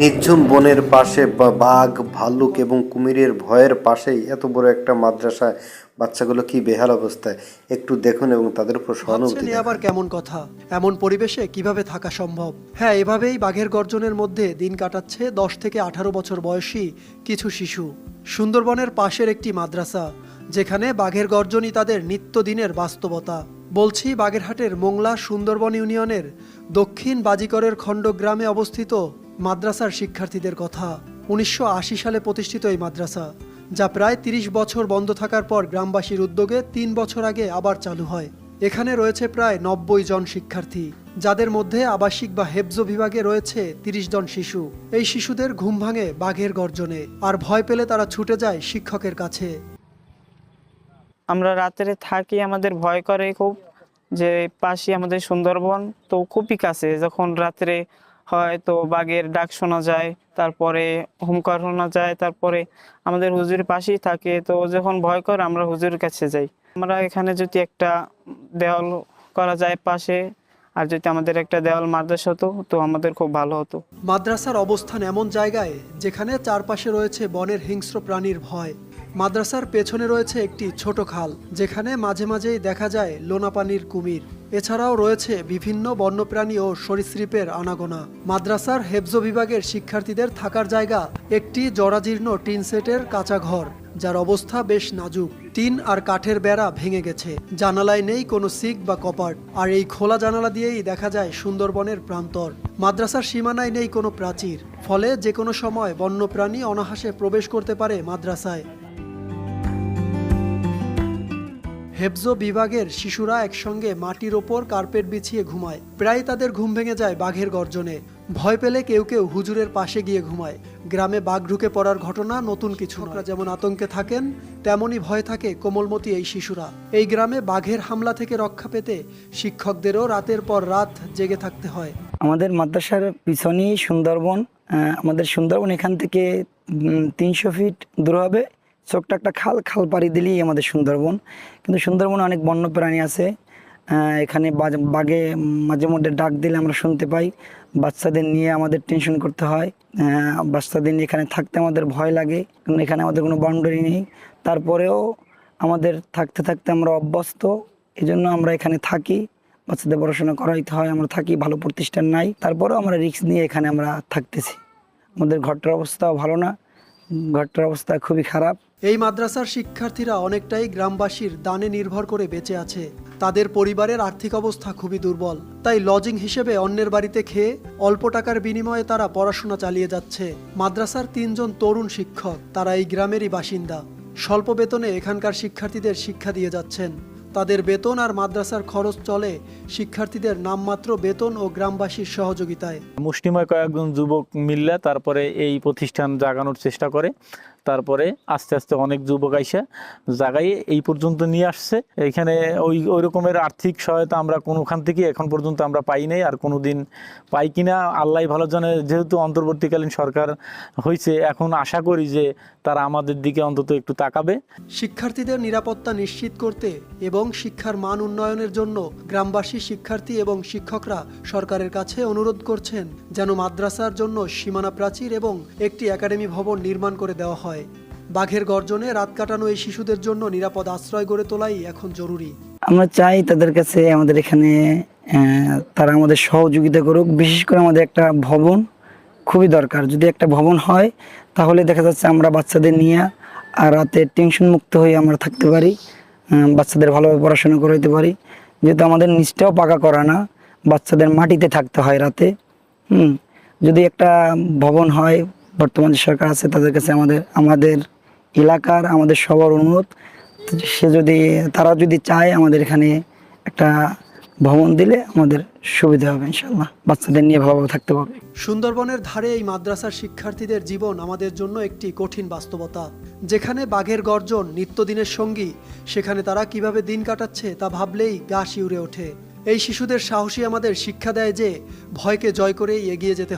নির্ঝুম বনের পাশে বা- বাঘ ভাল্লুক এবং কুমিরের ভয়ের পাশেই এত বড় একটা মাদ্রাসায় বাচ্চাগুলো কি বেহাল অবস্থায়? একটু দেখুন এবং তাদের উপর সহানুভূতি আবার কেমন কথা? এমন পরিবেশে কীভাবে থাকা সম্ভব? হ্যাঁ এভাবেই বাঘের গর্জনের মধ্যে দিন কাটাচ্ছে দশ থেকে আঠারো বছর বয়সী কিছু শিশু। সুন্দরবনের পাশের একটি মাদ্রাসা যেখানে বাঘের গর্জনই তাদের নিত্যদিনের বাস্তবতা। বলছি বাগেরহাটের মোংলা সুন্দরবন ইউনিয়নের দক্ষিণ বাজিকরের খণ্ড গ্রামে অবস্থিত মাদ্রাসার শিক্ষার্থীদের কথা উনিশশো আশি সালে প্রতিষ্ঠিত এই মাদ্রাসা, যা প্রায় ৩০ বছর বন্ধ থাকার পর গ্রামবাসীর উদ্যোগে তিন বছর আগে আবার চালু হয়। এখানে রয়েছে প্রায় নব্বই জন শিক্ষার্থী, যাদের মধ্যে আবাসিক বা হেফজ বিভাগে রয়েছে ৩০ জন শিশু। এই শিশুদের ঘুম ভাঙে, বাঘের গর্জনে, আর ভয় পেলে তারা ছুটে যায় শিক্ষকের কাছে। আমরা রাত্রে থাকি, আমাদের ভয় করে খুব যে পাশে আমাদের সুন্দরবন, তো খুবই কাছে। যখন রাত্রে হয়, তো বাঘের ডাক শোনা যায়, তারপরে হুমকার শোনা যায়, তারপরে আমাদের হুজুরের পাশেই থাকে, তো যখন ভয় করে আমরা হুজুরের কাছে যাই। আমরা এখানে যদি একটা দেওয়াল করা যায় পাশে, আর যদি আমাদের একটা দেওয়াল মাদ্রাসা হতো, তো আমাদের খুব ভালো হতো। মাদ্রাসার অবস্থান এমন জায়গায়, যেখানে চারপাশে রয়েছে বনের হিংস্র প্রাণীর ভয়। মাদ্রাসার পেছনে রয়েছে একটি ছোট খাল, যেখানে মাঝে মাঝেই দেখা যায় লোনাপানির কুমির। এছাড়াও রয়েছে বিভিন্ন বন্যপ্রাণী ও সরীসৃপের আনাগোনা। মাদ্রাসার হেফজ বিভাগের শিক্ষার্থীদের থাকার জায়গা একটি জরাজীর্ণ টিন সেটের কাঁচা ঘর, যার অবস্থা বেশ নাজুক। টিন আর কাঠের বেড়া ভেঙে গেছে। জানালায় নেই কোনো সিক বা কপাট, আর এই খোলা জানালা দিয়েই দেখা যায় সুন্দরবনের প্রান্তর। মাদ্রাসার সীমানায় নেই কোনো প্রাচীর, ফলে যে কোনো সময় বন্যপ্রাণী অনাহাসে প্রবেশ করতে পারে মাদ্রাসায়। হেফজ বিভাগের শিশুরা একসঙ্গে মাটির ওপর কার্পেট বিছিয়ে ঘুমায়। প্রায় তাদের ঘুম ভেঙে যায় বাঘের গর্জনে। ভয় পেলে কেউ কেউ হুজুরের পাশে গিয়ে ঘুমায়। গ্রামে বাঘ ঢুকে পড়ার ঘটনা নতুন কিছু। যেমন আতঙ্কে থাকেন, তেমনই ভয় থাকে কোমলমতি এই শিশুরা। এই গ্রামে বাঘের হামলা থেকে রক্ষা পেতে শিক্ষকদেরও রাতের পর রাত জেগে থাকতে হয়। আমাদের মাদ্রাসার পিছনেই সুন্দরবন আমাদের সুন্দরবন এখান থেকে তিনশো ফিট দূর হবে। ছোট্ট একটা খাল খাল পাড়ি দিলেই আমাদের সুন্দরবন। কিন্তু সুন্দরবনে অনেক বন্য প্রাণী আছে এখানে বাঘে মাঝে মধ্যে ডাক দিলে আমরা শুনতে পাই। বাচ্চাদের নিয়ে আমাদের টেনশন করতে হয়। বাচ্চাদের নিয়ে এখানে থাকতে আমাদের ভয় লাগে। কারণ এখানে আমাদের কোনো বাউন্ডারি নেই। তারপরেও আমাদের থাকতে থাকতে আমরা অভ্যস্ত। এই জন্য আমরা এখানে থাকি। বাচ্চাদের পড়াশোনা করাইতে হয়। আমরা থাকি ভালো প্রতিষ্ঠান নাই। তারপরেও আমরা রিস্ক নিয়ে এখানে আমরা থাকতেছি। আমাদের ঘরটার অবস্থাও ভালো না। ঘরটার অবস্থা খুবই খারাপ। এই মাদ্রাসার শিক্ষার্থীরা অনেকটাই গ্রামবাসীর দানে নির্ভর করে বেঁচে আছে। তাদের পরিবারের আর্থিক অবস্থা খুবই দুর্বল। তাই লজিং হিসেবে অন্যের বাড়িতে খেয়ে অল্প টাকার বিনিময়ে তারা পড়াশোনা চালিয়ে যাচ্ছে। মাদ্রাসার তিনজন তরুণ শিক্ষক, তারা এই গ্রামেরই বাসিন্দা। স্বল্প বেতনে এখানকার শিক্ষার্থীদের শিক্ষা দিয়ে যাচ্ছেন। তাদের বেতন আর মাদ্রাসার খরচ চলে শিক্ষার্থীদের নামমাত্র বেতন ও গ্রামবাসীর সহযোগিতায়। মুষ্টিময় কয়েকজন যুবক মিললে তারপরে এই প্রতিষ্ঠান জাগানোর চেষ্টা করে। তারপরে আস্তে আস্তে অনেক যুবক আইসা জাগাইয়ে এই পর্যন্ত নিয়ে আসছে। এখানে ওই ওই রকমের আর্থিক সহায়তা আমরা কোনোখান থেকে এখন পর্যন্ত আমরা পাই নাই আর কোনো দিন পাই কিনা আল্লাহ ভালো জানে। যেহেতু অন্তর্বর্তীকালীন সরকার হয়েছে এখন আশা করি যে তারা আমাদের দিকে অন্তত একটু তাকাবে। শিক্ষার্থীদের নিরাপত্তা নিশ্চিত করতে এবং শিক্ষার মান উন্নয়নের জন্য গ্রামবাসী শিক্ষার্থী এবং শিক্ষকরা সরকারের কাছে অনুরোধ করছেন যেন মাদ্রাসার জন্য সীমানা প্রাচীর এবং একটি একাডেমি ভবন নির্মাণ করে দেওয়া হয়। বাঘের গর্জনে রাত কাটানো এই শিশুদের জন্য নিরাপদ আশ্রয় গড়ে তোলাই এখন জরুরি। আমরা চাই তাদের কাছে আমাদের এখানে তারা আমাদের সহযোগিতা করুক। বিশেষ করে আমাদের একটা ভবন খুবই দরকার। যদি একটা ভবন হয়, তাহলে দেখা যাচ্ছে আমরা বাচ্চাদের নিয়ে আর রাতে টেনশন মুক্ত হয়ে আমরা থাকতে পারি বাচ্চাদের ভালোভাবে পড়াশোনা করাইতে পারি। যেহেতু আমাদের নিচটাও পাকা করা না, বাচ্চাদের মাটিতে থাকতে হয় রাতে। হুম, যদি একটা ভবন হয় বর্তমান যে সরকার আছে, তাদের কাছে আমাদের আমাদের এলাকার, আমাদের সবার অনুরোধ সে যদি, তারা যদি চায় আমাদের এখানে একটা ভবন দিলে আমাদের সুবিধা হবে ইনশাল্লাহ বাচ্চাদের নিয়ে ভালোভাবে থাকতে পারবে সুন্দরবনের ধারে এই মাদ্রাসার শিক্ষার্থীদের জীবন আমাদের জন্য একটি কঠিন বাস্তবতা। যেখানে বাঘের গর্জন, নিত্যদিনের সঙ্গী, সেখানে তারা কীভাবে দিন কাটাচ্ছে তা ভাবলেই গা শিউরে ওঠে। এই শিশুদের সাহসী আমাদের শিক্ষা দেয় যে ভয়কে জয় করেই এগিয়ে যেতে